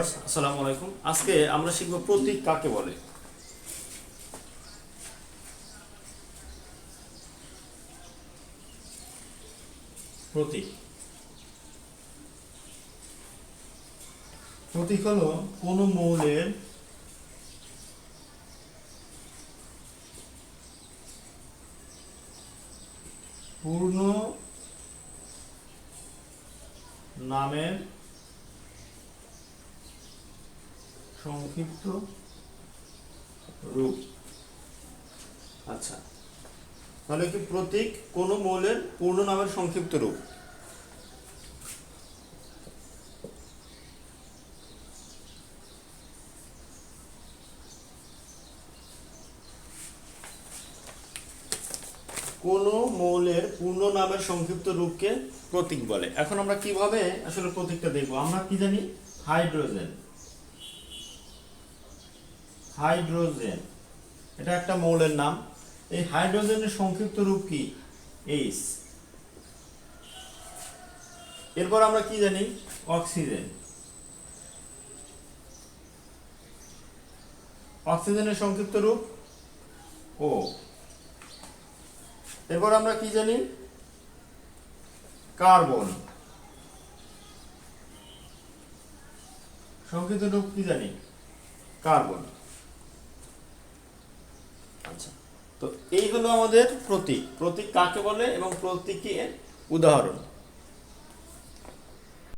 আসসালামু আলাইকুম। আজকে আমরা শিখব প্রতীক কাকে বলে? প্রতীক। প্রতীক হলো কোন মৌলের পূর্ণ নামের সংক্ষিপ্ত রূপ। আচ্ছা। তাহলে কি প্রতীক কোন মৌলের পূর্ণ নামের সংক্ষিপ্ত রূপ? কোন মৌলের পূর্ণ নামের সংক্ষিপ্ত রূপকে প্রতীক বলে। এখন আমরা কীভাবে আসলে প্রতীকটা দেখব? আমরা কি জানি? হাইড্রোজেন। হাইড্রোজেন। এটা একটা মৌলের নাম। এই হাইড্রোজেনের সংক্ষিপ্ত রূপ কি? এইচ এরপর আমরা কি জানি? অক্সিজেন। অক্সিজেনের সংক্ষিপ্ত রূপ ও এরপর আমরা কি জানি? কার্বন। সংক্ষিপ্ত রূপ কি জানি? কার্বন আচ্ছা তো এই হলো আমাদের প্রতীক। প্রতীক কাকে বলে এবং প্রতীকের উদাহরণ?